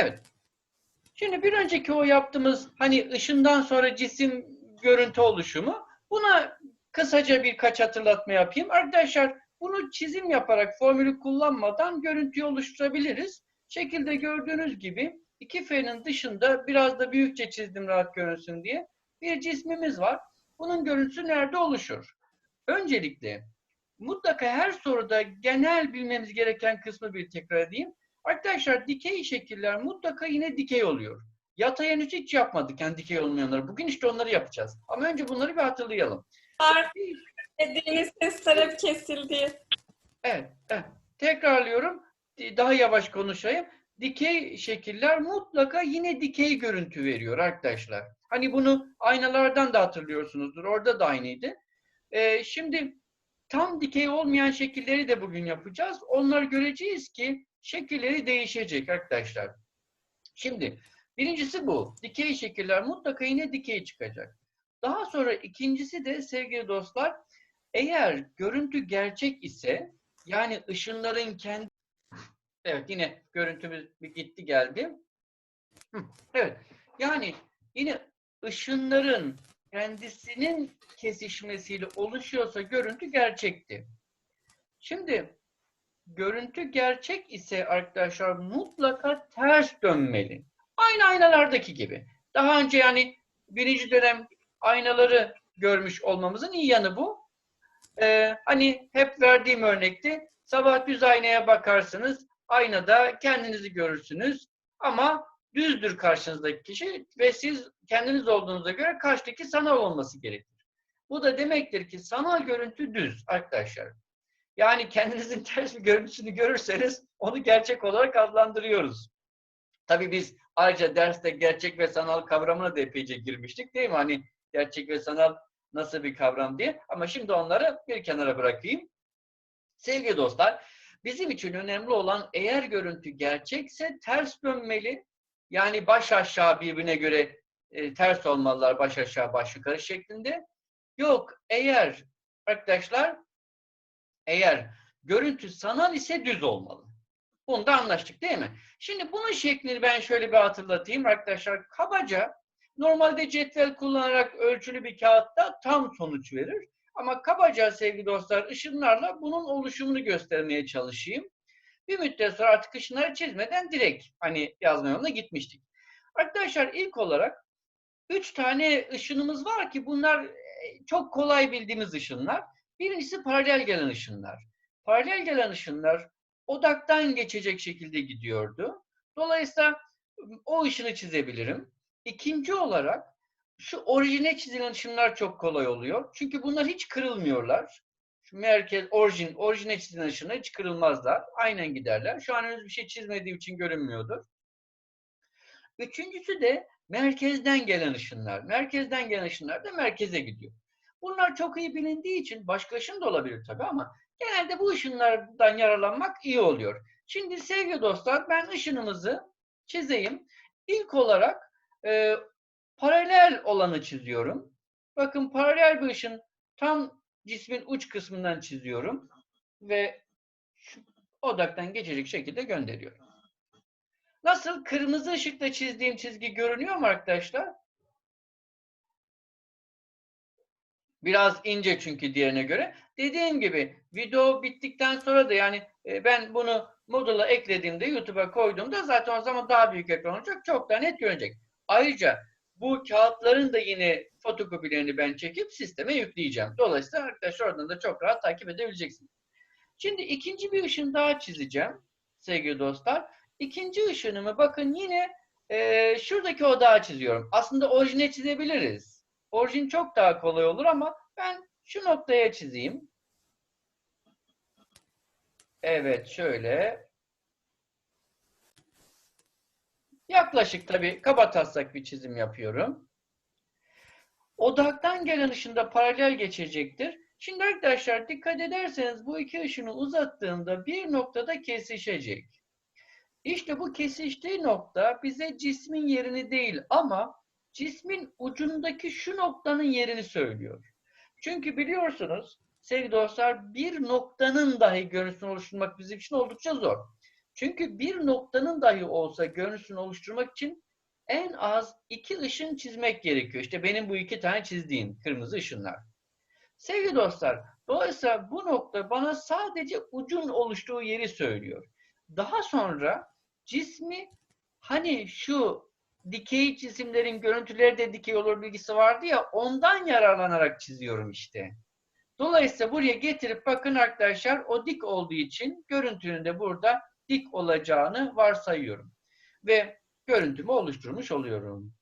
Evet. Şimdi bir önceki o yaptığımız hani ışından sonra cisim görüntü oluşumu buna kısaca birkaç hatırlatma yapayım. Arkadaşlar bunu çizim yaparak formülü kullanmadan görüntüyü oluşturabiliriz. Şekilde gördüğünüz gibi 2F'nin dışında biraz da büyükçe çizdim rahat görünsün diye. Bir cismimiz var. Bunun görüntüsü nerede oluşur? Öncelikle mutlaka her soruda genel bilmemiz gereken kısmı bir tekrar edeyim. Arkadaşlar dikey şekiller mutlaka yine dikey oluyor. Yatay henüz hiç yapmadık yani dikey olmayanları. Bugün işte onları yapacağız. Ama önce bunları bir hatırlayalım. Dediğiniz sesler hep kesildi. Evet, evet. Tekrarlıyorum. Daha yavaş konuşayım. Dikey şekiller mutlaka yine dikey görüntü veriyor arkadaşlar. Hani bunu aynalardan da hatırlıyorsunuzdur. Orada da aynıydı. Ee, şimdi tam dikey olmayan şekilleri de bugün yapacağız. Onları göreceğiz ki şekilleri değişecek arkadaşlar. Şimdi birincisi bu. Dikey şekiller mutlaka yine dikey çıkacak. Daha sonra ikincisi de sevgili dostlar eğer görüntü gerçek ise yani ışınların kendi Evet yine görüntümüz bir gitti geldi. Evet. Yani yine ışınların kendisinin kesişmesiyle oluşuyorsa görüntü gerçekti. Şimdi görüntü gerçek ise arkadaşlar mutlaka ters dönmeli. Aynı aynalardaki gibi. Daha önce yani birinci dönem aynaları görmüş olmamızın iyi yanı bu. Ee, hani hep verdiğim örnekti. Sabah düz aynaya bakarsınız. Aynada kendinizi görürsünüz. Ama düzdür karşınızdaki kişi ve siz kendiniz olduğunuza göre karşıdaki sanal olması gerekir. Bu da demektir ki sanal görüntü düz arkadaşlar. Yani kendinizin ters bir görüntüsünü görürseniz onu gerçek olarak adlandırıyoruz. Tabii biz ayrıca derste gerçek ve sanal kavramına da epeyce girmiştik değil mi? Hani gerçek ve sanal nasıl bir kavram diye. Ama şimdi onları bir kenara bırakayım. Sevgili dostlar, bizim için önemli olan eğer görüntü gerçekse ters dönmeli. Yani baş aşağı birbirine göre e, ters olmalılar baş aşağı baş yukarı şeklinde. Yok eğer arkadaşlar eğer görüntü sanal ise düz olmalı. Bunda anlaştık değil mi? Şimdi bunun şeklini ben şöyle bir hatırlatayım arkadaşlar. Kabaca normalde cetvel kullanarak ölçülü bir kağıtta tam sonuç verir. Ama kabaca sevgili dostlar ışınlarla bunun oluşumunu göstermeye çalışayım. Bir müddet sonra artık ışınları çizmeden direkt hani yazma yoluna gitmiştik. Arkadaşlar ilk olarak üç tane ışınımız var ki bunlar çok kolay bildiğimiz ışınlar. Birincisi paralel gelen ışınlar. Paralel gelen ışınlar odaktan geçecek şekilde gidiyordu. Dolayısıyla o ışını çizebilirim. İkinci olarak şu orijine çizilen ışınlar çok kolay oluyor. Çünkü bunlar hiç kırılmıyorlar. Şu merkez, orijin, orijine çizilen ışınlar hiç kırılmazlar. Aynen giderler. Şu an henüz bir şey çizmediğim için görünmüyordur. Üçüncüsü de merkezden gelen ışınlar. Merkezden gelen ışınlar da merkeze gidiyor. Bunlar çok iyi bilindiği için başka ışın da olabilir tabii ama genelde bu ışınlardan yararlanmak iyi oluyor. Şimdi sevgili dostlar ben ışınımızı çizeyim. İlk olarak e, paralel olanı çiziyorum. Bakın paralel bir ışın tam cismin uç kısmından çiziyorum ve şu odaktan geçecek şekilde gönderiyorum. Nasıl? Kırmızı ışıkla çizdiğim çizgi görünüyor mu arkadaşlar? Biraz ince çünkü diğerine göre. Dediğim gibi video bittikten sonra da yani e, ben bunu Moodle'a eklediğimde YouTube'a koyduğumda zaten o zaman daha büyük ekran olacak. Çok daha net görünecek. Ayrıca bu kağıtların da yine fotokopilerini ben çekip sisteme yükleyeceğim. Dolayısıyla arkadaşlar oradan da çok rahat takip edebileceksiniz. Şimdi ikinci bir ışın daha çizeceğim sevgili dostlar. İkinci ışınımı bakın yine e, şuradaki odağı çiziyorum. Aslında orijine çizebiliriz. Orijin çok daha kolay olur ama ben şu noktaya çizeyim. Evet şöyle. Yaklaşık tabii kaba taslak bir çizim yapıyorum. Odaktan gelen ışında paralel geçecektir. Şimdi arkadaşlar dikkat ederseniz bu iki ışını uzattığımda bir noktada kesişecek. İşte bu kesiştiği nokta bize cismin yerini değil ama cismin ucundaki şu noktanın yerini söylüyor. Çünkü biliyorsunuz sevgili dostlar bir noktanın dahi görüntüsünü oluşturmak bizim için oldukça zor. Çünkü bir noktanın dahi olsa görüntüsünü oluşturmak için en az iki ışın çizmek gerekiyor. İşte benim bu iki tane çizdiğim kırmızı ışınlar. Sevgili dostlar, dolayısıyla bu nokta bana sadece ucun oluştuğu yeri söylüyor. Daha sonra cismi hani şu dikey cisimlerin görüntüleri de dikey olur bilgisi vardı ya ondan yararlanarak çiziyorum işte. Dolayısıyla buraya getirip bakın arkadaşlar o dik olduğu için görüntünün de burada dik olacağını varsayıyorum. Ve görüntümü oluşturmuş oluyorum.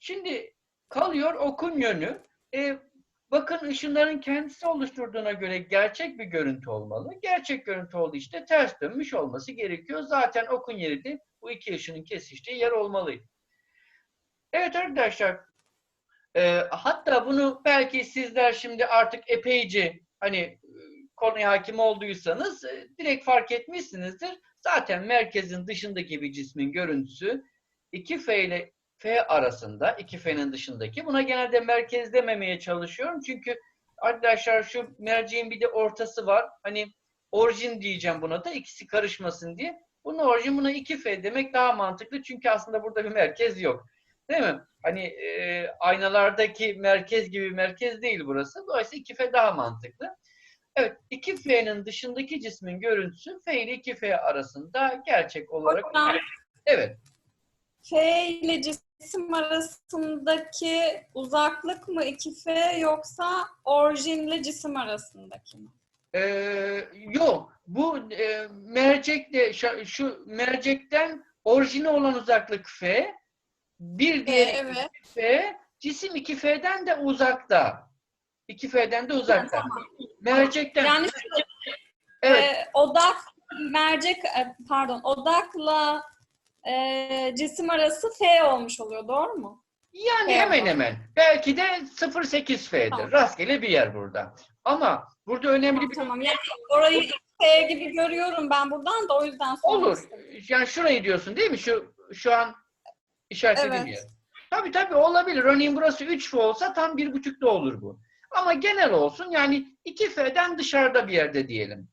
Şimdi kalıyor okun yönü. E, bakın ışınların kendisi oluşturduğuna göre gerçek bir görüntü olmalı. Gerçek görüntü olduğu işte ters dönmüş olması gerekiyor. Zaten okun yeri de bu iki ışının kesiştiği yer olmalıydı. Evet arkadaşlar. e, hatta bunu belki sizler şimdi artık epeyce hani e, konuya hakim olduysanız e, direkt fark etmişsinizdir. Zaten merkezin dışındaki bir cismin görüntüsü 2F ile F arasında, 2F'nin dışındaki. Buna genelde merkez dememeye çalışıyorum. Çünkü arkadaşlar şu merceğin bir de ortası var. Hani orijin diyeceğim buna da ikisi karışmasın diye. Bunun orijin buna 2F demek daha mantıklı. Çünkü aslında burada bir merkez yok. Değil mi? Hani e, aynalardaki merkez gibi merkez değil burası. Dolayısıyla 2F daha mantıklı. Evet, 2F'nin dışındaki cismin görüntüsü F ile 2F arasında gerçek olarak. Hocam, Evet. F ile cisim arasındaki uzaklık mı 2F yoksa orijinle cisim arasındaki mi? Ee, yok. Bu e, mercekle şu, şu mercekten orijine olan uzaklık F. Bir E, diğeri evet. F. Cisim 2F'den de uzakta. 2F'den de uzakta. Tamam. Mercekten Yani evet. e, odak mercek e, pardon odakla e, cisim arası F olmuş oluyor doğru mu? Yani F hemen oldu. hemen. Belki de 0.8 F'dir. Tamam. Rastgele bir yer burada. Ama burada önemli bir Tamam. Yani orayı F gibi görüyorum ben buradan da o yüzden Olur. Yani şurayı diyorsun değil mi? Şu şu an işaretlediğim Evet. yer. Tabii tabii olabilir. Örneğin burası 3F olsa tam 1.5'da olur bu. Ama genel olsun yani 2F'den dışarıda bir yerde diyelim.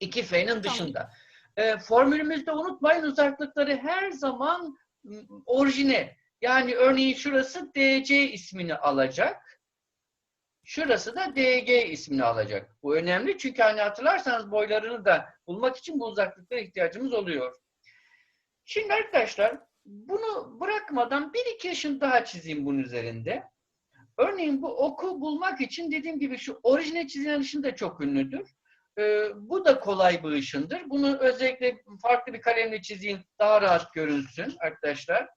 2F'nin dışında. Ee, formülümüzde unutmayın uzaklıkları her zaman m, orijine. Yani örneğin şurası DC ismini alacak. Şurası da DG ismini alacak. Bu önemli çünkü hani hatırlarsanız boylarını da bulmak için bu uzaklıklara ihtiyacımız oluyor. Şimdi arkadaşlar bunu bırakmadan bir iki ışın daha çizeyim bunun üzerinde. Örneğin bu oku bulmak için dediğim gibi şu orijine çizilen ışın da çok ünlüdür. Ee, bu da kolay bir ışındır. Bunu özellikle farklı bir kalemle çizeyim daha rahat görünsün arkadaşlar.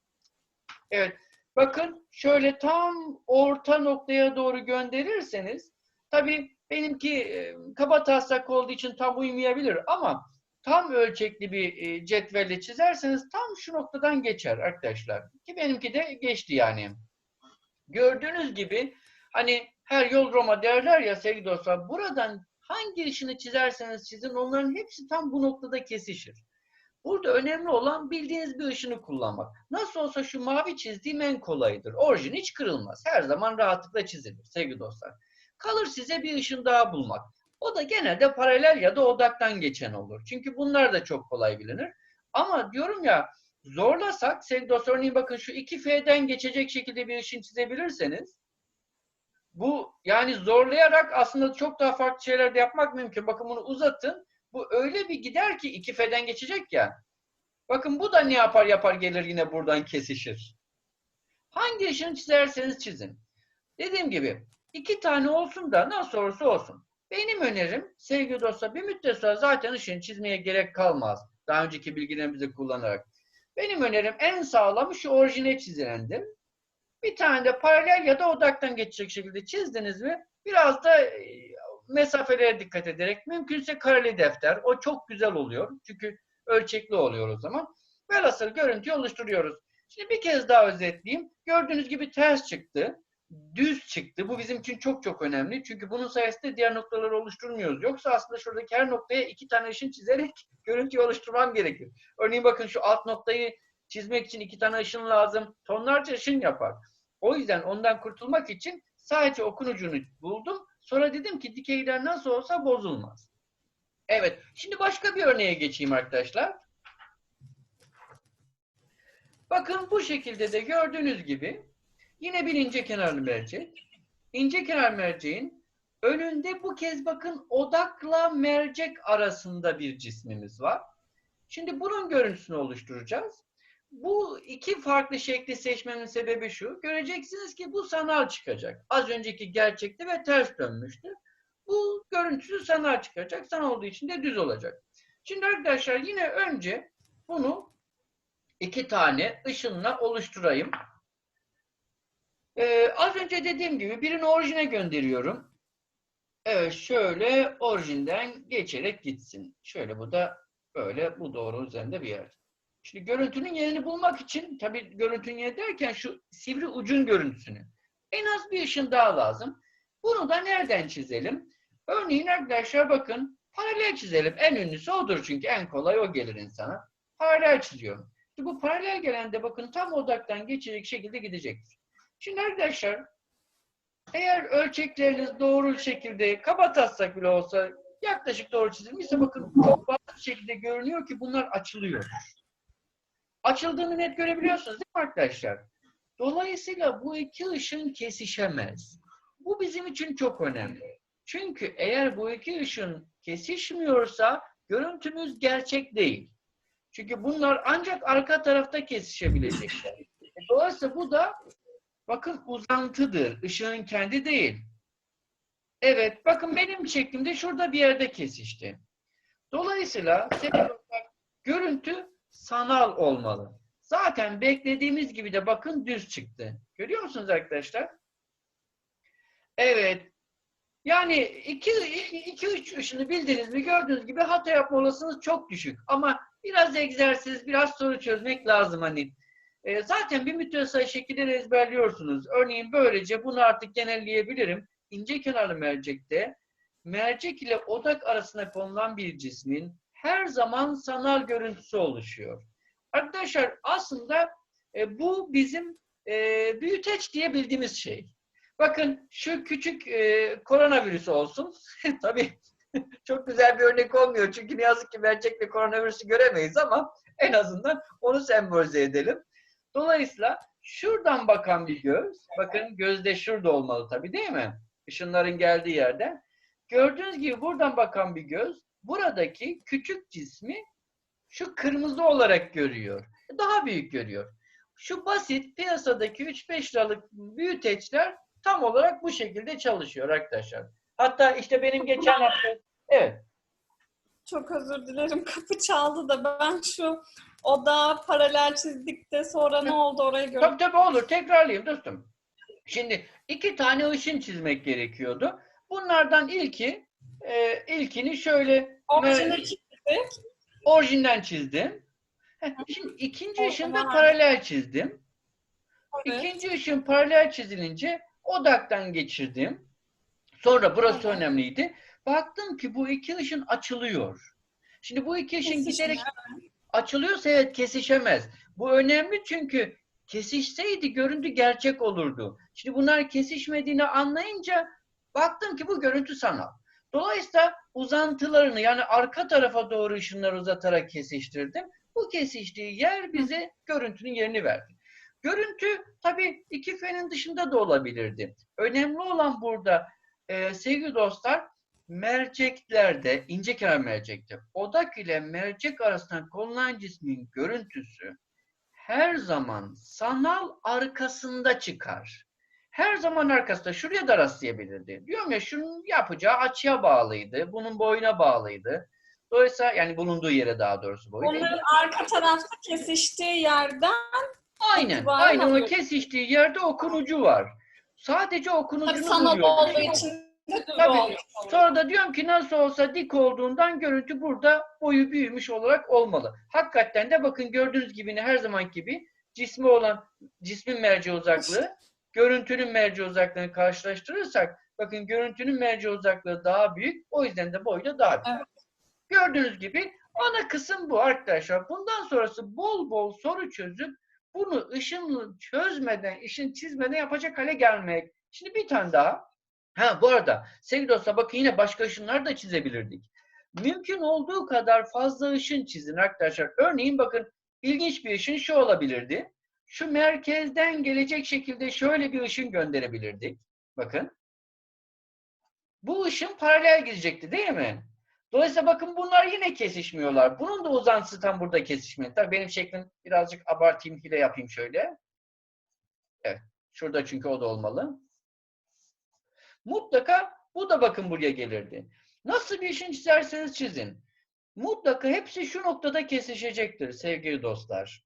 Evet. Bakın şöyle tam orta noktaya doğru gönderirseniz tabii benimki e, kaba taslak olduğu için tam uymayabilir ama tam ölçekli bir e, cetvelle çizerseniz tam şu noktadan geçer arkadaşlar. Ki benimki de geçti yani. Gördüğünüz gibi hani her yol Roma derler ya sevgili dostlar buradan hangi ışını çizerseniz çizin onların hepsi tam bu noktada kesişir. Burada önemli olan bildiğiniz bir ışını kullanmak. Nasıl olsa şu mavi çizdiğim en kolayıdır. Orijin hiç kırılmaz. Her zaman rahatlıkla çizilir sevgili dostlar. Kalır size bir ışın daha bulmak. O da genelde paralel ya da odaktan geçen olur. Çünkü bunlar da çok kolay bilinir. Ama diyorum ya zorlasak sevgili dostlar örneğin bakın şu 2F'den geçecek şekilde bir ışın çizebilirseniz bu yani zorlayarak aslında çok daha farklı şeyler de yapmak mümkün. Bakın bunu uzatın. Bu öyle bir gider ki 2F'den geçecek ya. Bakın bu da ne yapar yapar gelir yine buradan kesişir. Hangi ışını çizerseniz çizin. Dediğim gibi iki tane olsun da nasıl olursa olsun. Benim önerim sevgili dostlar bir müddet sonra zaten ışığını çizmeye gerek kalmaz. Daha önceki bilgilerimizi kullanarak. Benim önerim en sağlamı şu orijine çizilendir. Bir tane de paralel ya da odaktan geçecek şekilde çizdiniz mi biraz da e, mesafelere dikkat ederek mümkünse kareli defter. O çok güzel oluyor. Çünkü ölçekli oluyor o zaman. Velhasıl görüntüyü oluşturuyoruz. Şimdi bir kez daha özetleyeyim. Gördüğünüz gibi ters çıktı. Düz çıktı. Bu bizim için çok çok önemli. Çünkü bunun sayesinde diğer noktaları oluşturmuyoruz. Yoksa aslında şuradaki her noktaya iki tane ışın çizerek görüntüyü oluşturmam gerekir. Örneğin bakın şu alt noktayı çizmek için iki tane ışın lazım. Tonlarca ışın yapar. O yüzden ondan kurtulmak için sadece okun ucunu buldum. Sonra dedim ki dikeyler nasıl olsa bozulmaz. Evet. Şimdi başka bir örneğe geçeyim arkadaşlar. Bakın bu şekilde de gördüğünüz gibi yine bir ince kenarlı mercek. İnce kenar merceğin önünde bu kez bakın odakla mercek arasında bir cismimiz var. Şimdi bunun görüntüsünü oluşturacağız. Bu iki farklı şekli seçmemin sebebi şu. Göreceksiniz ki bu sanal çıkacak. Az önceki gerçekti ve ters dönmüştü. Bu görüntüsü sanal çıkacak. Sanal olduğu için de düz olacak. Şimdi arkadaşlar yine önce bunu iki tane ışınla oluşturayım. Ee, az önce dediğim gibi birini orijine gönderiyorum. Evet şöyle orijinden geçerek gitsin. Şöyle bu da böyle bu doğru üzerinde bir yer. Şimdi görüntünün yerini bulmak için tabii görüntünün yeri derken şu sivri ucun görüntüsünü. En az bir ışın daha lazım. Bunu da nereden çizelim? Örneğin arkadaşlar bakın paralel çizelim. En ünlüsü odur çünkü en kolay o gelir insana. Paralel çiziyorum. Şimdi bu paralel gelen de bakın tam odaktan geçecek şekilde gidecektir. Şimdi arkadaşlar eğer ölçekleriniz doğru şekilde kaba taslak bile olsa yaklaşık doğru çizilmişse bakın çok bazı şekilde görünüyor ki bunlar açılıyor. Açıldığını net görebiliyorsunuz değil mi arkadaşlar? Dolayısıyla bu iki ışın kesişemez. Bu bizim için çok önemli. Çünkü eğer bu iki ışın kesişmiyorsa görüntümüz gerçek değil. Çünkü bunlar ancak arka tarafta kesişebilecekler. E, Dolayısıyla bu da bakın uzantıdır. Işığın kendi değil. Evet, bakın benim şeklimde şurada bir yerde kesişti. Dolayısıyla görüntü sanal olmalı. Zaten beklediğimiz gibi de bakın düz çıktı. Görüyor musunuz arkadaşlar? Evet. Yani iki, iki üç ışını bildiniz mi gördüğünüz gibi hata yapma olasılığınız çok düşük. Ama biraz egzersiz, biraz soru çözmek lazım hani. E, zaten bir müttesay şekilleri ezberliyorsunuz. Örneğin böylece bunu artık genelleyebilirim. İnce kenarlı mercekte mercek ile odak arasında konulan bir cismin her zaman sanal görüntüsü oluşuyor. Arkadaşlar aslında e, bu bizim e, büyüteç diye bildiğimiz şey. Bakın şu küçük e, koronavirüs olsun. Tabii çok güzel bir örnek olmuyor. Çünkü ne yazık ki mercekle koronavirüsü göremeyiz ama en azından onu sembolize edelim. Dolayısıyla şuradan bakan bir göz, bakın gözde şurada olmalı tabii değil mi? Işınların geldiği yerden. Gördüğünüz gibi buradan bakan bir göz, buradaki küçük cismi şu kırmızı olarak görüyor. Daha büyük görüyor. Şu basit piyasadaki 3-5 liralık büyüteçler tam olarak bu şekilde çalışıyor arkadaşlar. Hatta işte benim geçen hafta evet Çok özür dilerim. Kapı çaldı da ben şu oda paralel çizdik de sonra ne oldu orayı tabii gördüm. tabii olur tekrarlayayım dostum. Şimdi iki tane ışın çizmek gerekiyordu. Bunlardan ilki e, ilkini şöyle Orijinal çizdik. orijinden çizdim. Heh, Şimdi ikinci O ışını da paralel çizdim. Evet. İkinci ışın paralel çizilince odaktan geçirdim. Sonra burası Tamam. önemliydi. Baktım ki bu iki ışın açılıyor. Şimdi bu iki ışın giderek açılıyorsa evet kesişemez. Bu önemli çünkü kesişseydi görüntü gerçek olurdu. Şimdi bunlar kesişmediğini anlayınca baktım ki bu görüntü sanal. Dolayısıyla uzantılarını yani arka tarafa doğru ışınları uzatarak kesiştirdim. Bu kesiştiği yer bize görüntünün yerini verdi. Görüntü tabii iki fenin dışında da olabilirdi. Önemli olan burada e, sevgili dostlar merceklerde, ince kenar mercekte odak ile mercek arasında konulan cismin görüntüsü her zaman sanal arkasında çıkar. Her zaman arkasında. Şuraya da rastlayabilirdi. Diyorum ya şunun yapacağı açıya bağlıydı. Bunun boyuna bağlıydı. Dolayısıyla yani bulunduğu yere daha doğrusu boyu. Onların arka tarafta kesiştiği yerden Aynen. Aynen o kesiştiği yerde okunucu var. Sadece okun tabii sanal olduğu için Tabii. Sonra da diyorum ki nasıl olsa dik olduğundan görüntü burada boyu büyümüş olarak olmalı. Hakikaten de bakın gördüğünüz gibi her zaman gibi cismi olan cismin merci uzaklığı görüntünün merci uzaklığını karşılaştırırsak bakın görüntünün merci uzaklığı daha büyük. O yüzden de boyu da daha büyük. Evet. Gördüğünüz gibi ana kısım bu arkadaşlar. Bundan sonrası bol bol soru çözüp bunu ışın çözmeden, ışın çizmeden yapacak hale gelmek. Şimdi bir tane daha. Ha bu arada sevgili dostlar bakın yine başka ışınlar da çizebilirdik. Mümkün olduğu kadar fazla ışın çizin arkadaşlar. Örneğin bakın ilginç bir ışın şu olabilirdi. şu merkezden gelecek şekilde şöyle bir ışın gönderebilirdik. Bakın. Bu ışın paralel gidecekti değil mi? Dolayısıyla bakın bunlar yine kesişmiyorlar. Bunun da uzantısı tam burada kesişmiyor. Tabii benim şeklim birazcık abartayım, hile yapayım şöyle. Evet. Şurada çünkü o da olmalı. Mutlaka bu da bakın buraya gelirdi. Nasıl bir ışın çizerseniz çizin. Mutlaka hepsi şu noktada kesişecektir sevgili dostlar.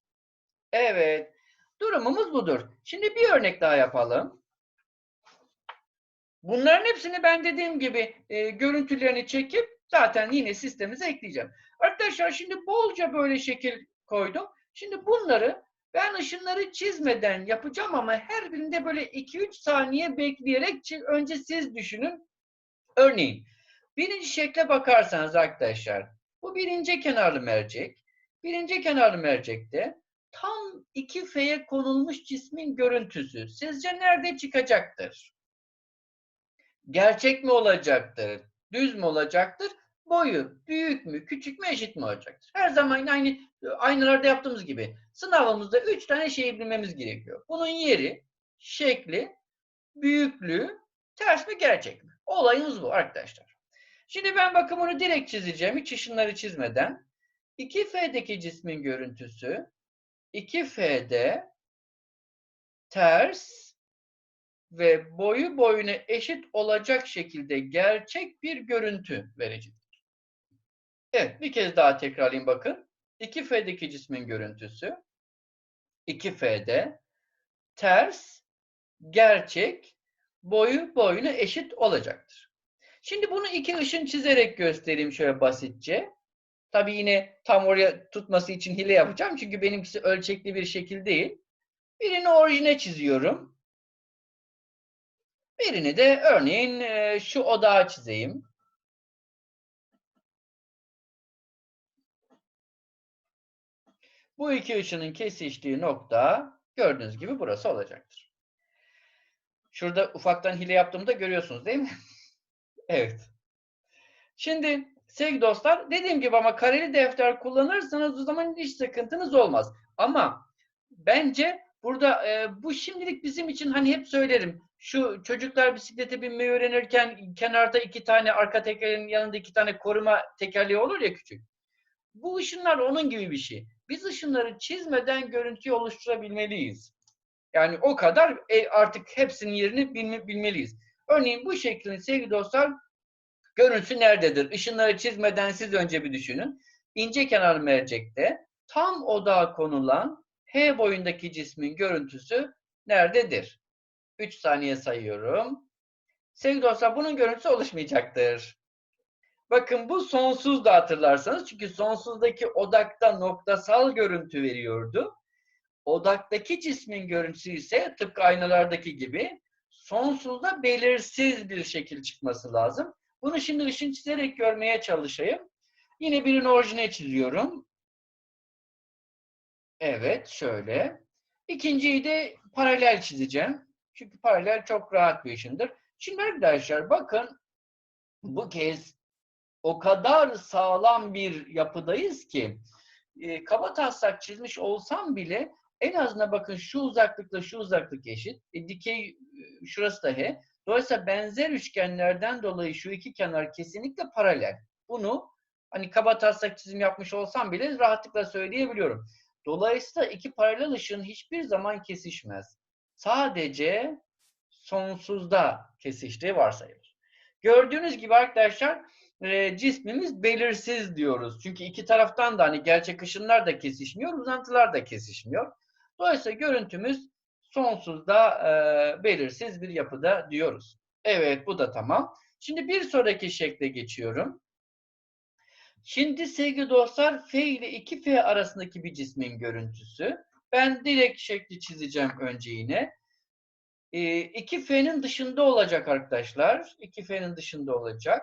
Evet. Durumumuz budur. Şimdi bir örnek daha yapalım. Bunların hepsini ben dediğim gibi e, görüntülerini çekip zaten yine sistemimize ekleyeceğim. Arkadaşlar şimdi bolca böyle şekil koydum. Şimdi bunları ben ışınları çizmeden yapacağım ama her birinde böyle 2-3 saniye bekleyerek önce siz düşünün. Örneğin birinci şekle bakarsanız arkadaşlar bu birinci kenarlı mercek. Birinci kenarlı mercekte tam iki F'ye konulmuş cismin görüntüsü sizce nerede çıkacaktır? Gerçek mi olacaktır? Düz mü olacaktır? Boyu büyük mü, küçük mü, eşit mi olacaktır? Her zaman aynı aynalarda yaptığımız gibi sınavımızda üç tane şeyi bilmemiz gerekiyor. Bunun yeri, şekli, büyüklüğü, ters mi, gerçek mi? Olayımız bu arkadaşlar. Şimdi ben bakın bunu direkt çizeceğim. Hiç ışınları çizmeden. 2F'deki cismin görüntüsü 2F'de ters ve boyu boyuna eşit olacak şekilde gerçek bir görüntü verecektir. Evet, bir kez daha tekrarlayayım bakın. 2F'deki cismin görüntüsü 2F'de ters, gerçek, boyu boyuna eşit olacaktır. Şimdi bunu iki ışın çizerek göstereyim şöyle basitçe. Tabii yine tam oraya tutması için hile yapacağım. Çünkü benimkisi ölçekli bir şekil değil. Birini orijine çiziyorum. Birini de örneğin şu odağı çizeyim. Bu iki ışının kesiştiği nokta gördüğünüz gibi burası olacaktır. Şurada ufaktan hile yaptığımı da görüyorsunuz değil mi? evet. Şimdi sevgili dostlar dediğim gibi ama kareli defter kullanırsanız o zaman hiç sıkıntınız olmaz. Ama bence burada e, bu şimdilik bizim için hani hep söylerim. Şu çocuklar bisiklete binmeyi öğrenirken kenarda iki tane arka tekerin yanında iki tane koruma tekerleği olur ya küçük. Bu ışınlar onun gibi bir şey. Biz ışınları çizmeden görüntüyü oluşturabilmeliyiz. Yani o kadar e, artık hepsinin yerini bilme, bilmeliyiz. Örneğin bu şeklin sevgili dostlar görüntüsü nerededir? Işınları çizmeden siz önce bir düşünün. İnce kenar mercekte tam odağa konulan H boyundaki cismin görüntüsü nerededir? 3 saniye sayıyorum. Sevgili dostlar bunun görüntüsü oluşmayacaktır. Bakın bu sonsuz da hatırlarsanız. Çünkü sonsuzdaki odakta noktasal görüntü veriyordu. Odaktaki cismin görüntüsü ise tıpkı aynalardaki gibi sonsuzda belirsiz bir şekil çıkması lazım. Bunu şimdi ışın çizerek görmeye çalışayım. Yine birini orijine çiziyorum. Evet, şöyle. İkinciyi de paralel çizeceğim. Çünkü paralel çok rahat bir ışındır. Şimdi arkadaşlar bakın bu kez o kadar sağlam bir yapıdayız ki e, kaba taslak çizmiş olsam bile en azından bakın şu uzaklıkla şu uzaklık eşit. E, dikey e, şurası da H. Dolayısıyla benzer üçgenlerden dolayı şu iki kenar kesinlikle paralel. Bunu hani kaba taslak çizim yapmış olsam bile rahatlıkla söyleyebiliyorum. Dolayısıyla iki paralel ışığın hiçbir zaman kesişmez. Sadece sonsuzda kesiştiği varsayılır. Gördüğünüz gibi arkadaşlar e, cismimiz belirsiz diyoruz. Çünkü iki taraftan da hani gerçek ışınlar da kesişmiyor, uzantılar da kesişmiyor. Dolayısıyla görüntümüz sonsuzda e, belirsiz bir yapıda diyoruz. Evet bu da tamam. Şimdi bir sonraki şekle geçiyorum. Şimdi sevgili dostlar F ile 2F arasındaki bir cismin görüntüsü. Ben direkt şekli çizeceğim önce yine. E, 2F'nin dışında olacak arkadaşlar. 2F'nin dışında olacak.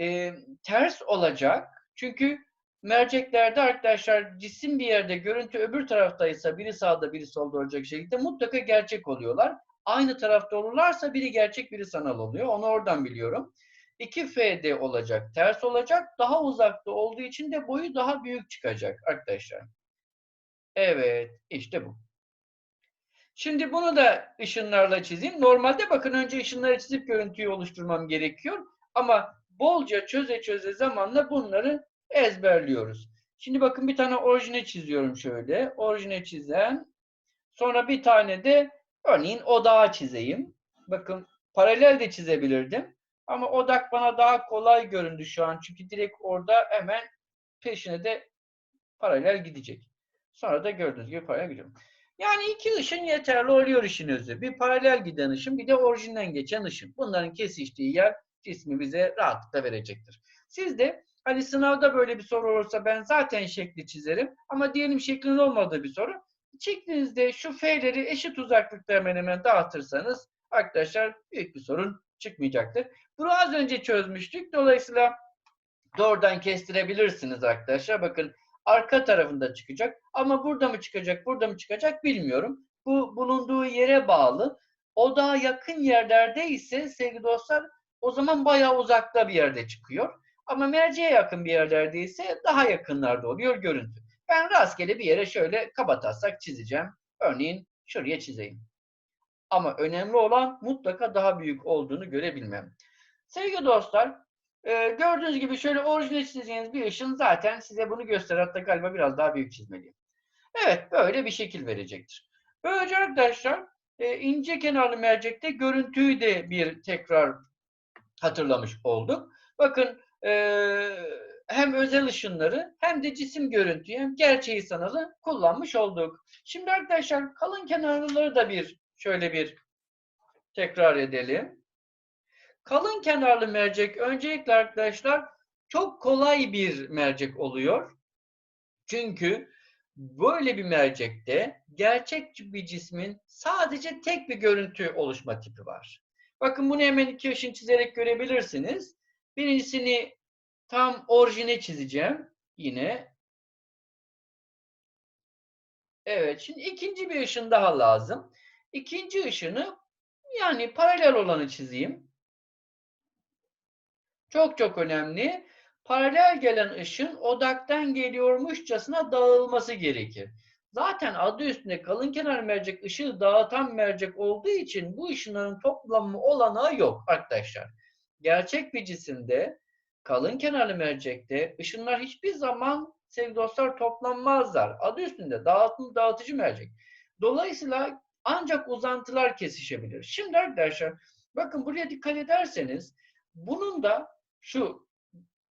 E, ters olacak. Çünkü merceklerde arkadaşlar cisim bir yerde görüntü öbür taraftaysa biri sağda biri solda olacak şekilde mutlaka gerçek oluyorlar. Aynı tarafta olurlarsa biri gerçek biri sanal oluyor. Onu oradan biliyorum. 2F'de olacak, ters olacak. Daha uzakta olduğu için de boyu daha büyük çıkacak arkadaşlar. Evet, işte bu. Şimdi bunu da ışınlarla çizeyim. Normalde bakın önce ışınları çizip görüntüyü oluşturmam gerekiyor. Ama bolca çöze çöze zamanla bunları ezberliyoruz. Şimdi bakın bir tane orijine çiziyorum şöyle. Orijine çizen. Sonra bir tane de örneğin odağı çizeyim. Bakın paralel de çizebilirdim. Ama odak bana daha kolay göründü şu an. Çünkü direkt orada hemen peşine de paralel gidecek. Sonra da gördüğünüz gibi paralel gidiyor. Yani iki ışın yeterli oluyor işin özü. Bir paralel giden ışın bir de orijinden geçen ışın. Bunların kesiştiği yer cismi bize rahatlıkla verecektir. Siz de hani sınavda böyle bir soru olursa ben zaten şekli çizerim. Ama diyelim şeklin olmadığı bir soru. Çektiğinizde şu F'leri eşit uzaklıkta hemen hemen dağıtırsanız arkadaşlar büyük bir sorun çıkmayacaktır. Bunu az önce çözmüştük. Dolayısıyla doğrudan kestirebilirsiniz arkadaşlar. Bakın arka tarafında çıkacak. Ama burada mı çıkacak, burada mı çıkacak bilmiyorum. Bu bulunduğu yere bağlı. O daha yakın yerlerde ise sevgili dostlar o zaman bayağı uzakta bir yerde çıkıyor. Ama merceğe yakın bir yerlerde ise daha yakınlarda oluyor görüntü. Ben rastgele bir yere şöyle kabataslak çizeceğim. Örneğin şuraya çizeyim. Ama önemli olan mutlaka daha büyük olduğunu görebilmem. Sevgili dostlar, e, gördüğünüz gibi şöyle orijinal çizeceğiniz bir ışın zaten size bunu gösterir. Hatta galiba biraz daha büyük çizmeliyim. Evet, böyle bir şekil verecektir. Böylece arkadaşlar e, ince kenarlı mercekte görüntüyü de bir tekrar hatırlamış olduk. Bakın e, hem özel ışınları hem de cisim görüntüyü hem gerçeği sanalı kullanmış olduk. Şimdi arkadaşlar kalın kenarlıları da bir şöyle bir tekrar edelim. Kalın kenarlı mercek öncelikle arkadaşlar çok kolay bir mercek oluyor. Çünkü böyle bir mercekte gerçek bir cismin sadece tek bir görüntü oluşma tipi var. Bakın bunu hemen iki ışın çizerek görebilirsiniz. Birincisini tam orijine çizeceğim. Yine. Evet. Şimdi ikinci bir ışın daha lazım. İkinci ışını yani paralel olanı çizeyim. Çok çok önemli. Paralel gelen ışın odaktan geliyormuşçasına dağılması gerekir. Zaten adı üstünde kalın kenar mercek ışığı dağıtan mercek olduğu için bu ışınların toplamı olanağı yok arkadaşlar. Gerçek bir cisimde kalın kenarlı mercekte ışınlar hiçbir zaman sevgili dostlar toplanmazlar. Adı üstünde dağıtım dağıtıcı mercek. Dolayısıyla ancak uzantılar kesişebilir. Şimdi arkadaşlar bakın buraya dikkat ederseniz bunun da şu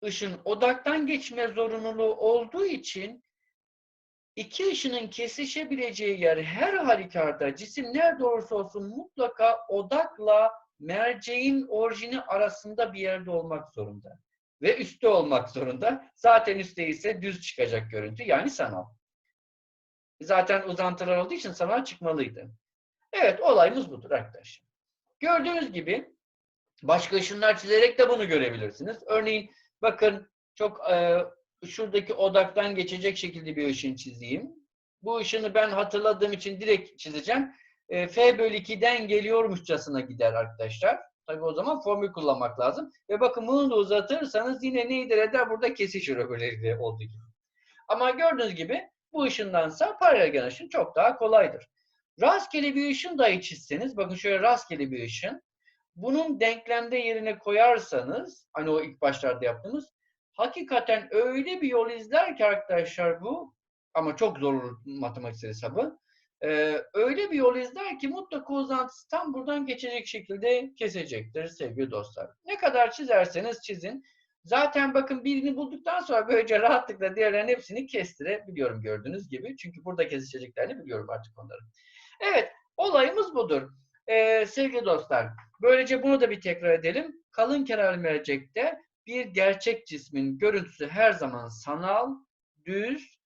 ışın odaktan geçme zorunluluğu olduğu için iki ışının kesişebileceği yer her halükarda cisim nerede olursa olsun mutlaka odakla merceğin orijini arasında bir yerde olmak zorunda. Ve üstte olmak zorunda. Zaten üstte ise düz çıkacak görüntü yani sanal. Zaten uzantılar olduğu için sanal çıkmalıydı. Evet olayımız budur arkadaşlar. Gördüğünüz gibi başka ışınlar çizerek de bunu görebilirsiniz. Örneğin bakın çok e, şuradaki odaktan geçecek şekilde bir ışın çizeyim. Bu ışını ben hatırladığım için direkt çizeceğim. E, F bölü 2'den geliyormuşçasına gider arkadaşlar. Tabii o zaman formül kullanmak lazım. Ve bakın bunu da uzatırsanız yine neydir eder burada kesişir öbürleriyle olduğu gibi. Ama gördüğünüz gibi bu ışındansa paralel ışın çok daha kolaydır. Rastgele bir ışın dahi çizseniz, bakın şöyle rastgele bir ışın, bunun denklemde yerine koyarsanız, hani o ilk başlarda yaptığımız, hakikaten öyle bir yol izler ki arkadaşlar bu, ama çok zor matematiksel hesabı, ee, öyle bir yol izler ki mutlaka uzantısı tam buradan geçecek şekilde kesecektir sevgili dostlar. Ne kadar çizerseniz çizin. Zaten bakın birini bulduktan sonra böylece rahatlıkla diğerlerin hepsini kestirebiliyorum gördüğünüz gibi. Çünkü burada kesişeceklerini biliyorum artık onları. Evet, olayımız budur. Ee, sevgili dostlar, böylece bunu da bir tekrar edelim. Kalın kenar mercekte bir gerçek cismin görüntüsü her zaman sanal, düz,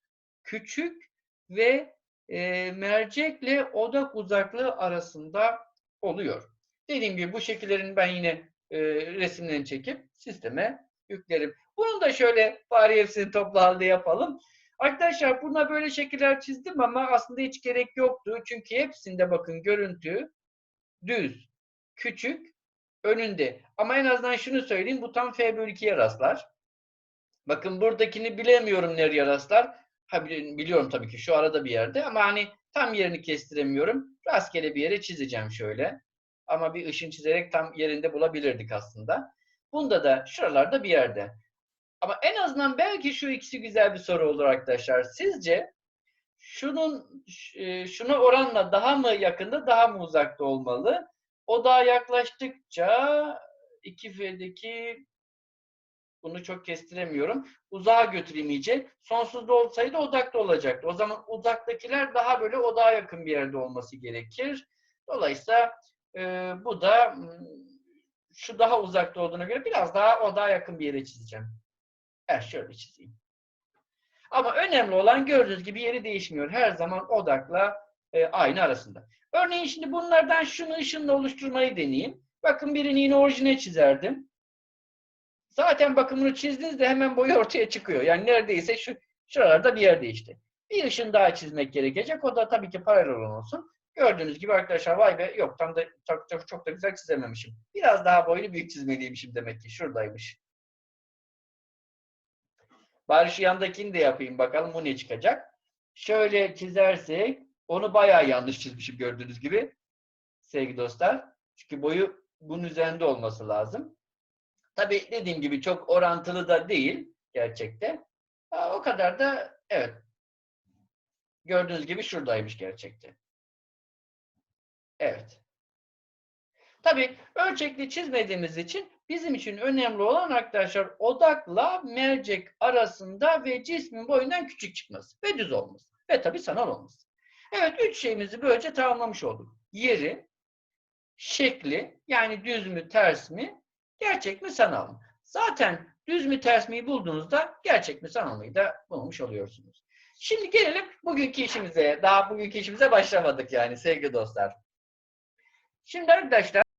küçük ve e, mercekle odak uzaklığı arasında oluyor. Dediğim gibi bu şekillerin ben yine e, resimlerini çekip sisteme yüklerim. Bunun da şöyle bari hepsini toplu halde yapalım. Arkadaşlar buna böyle şekiller çizdim ama aslında hiç gerek yoktu. Çünkü hepsinde bakın görüntü düz, küçük, önünde. Ama en azından şunu söyleyeyim bu tam F bölü 2'ye rastlar. Bakın buradakini bilemiyorum nereye rastlar. Ha biliyorum tabii ki şu arada bir yerde ama hani Tam yerini kestiremiyorum. Rastgele bir yere çizeceğim şöyle. Ama bir ışın çizerek tam yerinde bulabilirdik aslında. Bunda da şuralarda bir yerde. Ama en azından belki şu ikisi güzel bir soru olur arkadaşlar. Sizce şunun e, şuna oranla daha mı yakında daha mı uzakta olmalı? Odağa yaklaştıkça 2F'deki bunu çok kestiremiyorum. Uzağa götüreyim iyice. Sonsuzda olsaydı odakta olacaktı. O zaman uzaktakiler daha böyle odağa yakın bir yerde olması gerekir. Dolayısıyla e, bu da şu daha uzakta olduğuna göre biraz daha odağa yakın bir yere çizeceğim. Evet şöyle çizeyim. Ama önemli olan gördüğünüz gibi yeri değişmiyor. Her zaman odakla e, aynı arasında. Örneğin şimdi bunlardan şunu ışınla oluşturmayı deneyeyim. Bakın birini yine orijine çizerdim. Zaten bakımını çizdiğinizde hemen boyu ortaya çıkıyor. Yani neredeyse şu şuralarda bir yer değişti. Bir ışın daha çizmek gerekecek. O da tabii ki paralel olan olsun. Gördüğünüz gibi arkadaşlar vay be yok tam da çok, çok, çok da güzel çizememişim. Biraz daha boyunu büyük çizmeliymişim demek ki. Şuradaymış. Bari şu yandakini de yapayım bakalım bu ne çıkacak. Şöyle çizersek onu bayağı yanlış çizmişim gördüğünüz gibi. Sevgili dostlar. Çünkü boyu bunun üzerinde olması lazım. Tabii dediğim gibi çok orantılı da değil gerçekte. O kadar da evet. Gördüğünüz gibi şuradaymış gerçekte. Evet. Tabii ölçekli çizmediğimiz için bizim için önemli olan arkadaşlar odakla mercek arasında ve cismin boyundan küçük çıkması ve düz olması. Ve tabii sanal olması. Evet üç şeyimizi böylece tamamlamış olduk. Yeri, şekli yani düz mü ters mi, gerçek mi sanal mı? Zaten düz mü ters miyi bulduğunuzda gerçek mi sanal mıyı da bulmuş oluyorsunuz. Şimdi gelelim bugünkü işimize. Daha bugünkü işimize başlamadık yani sevgili dostlar. Şimdi arkadaşlar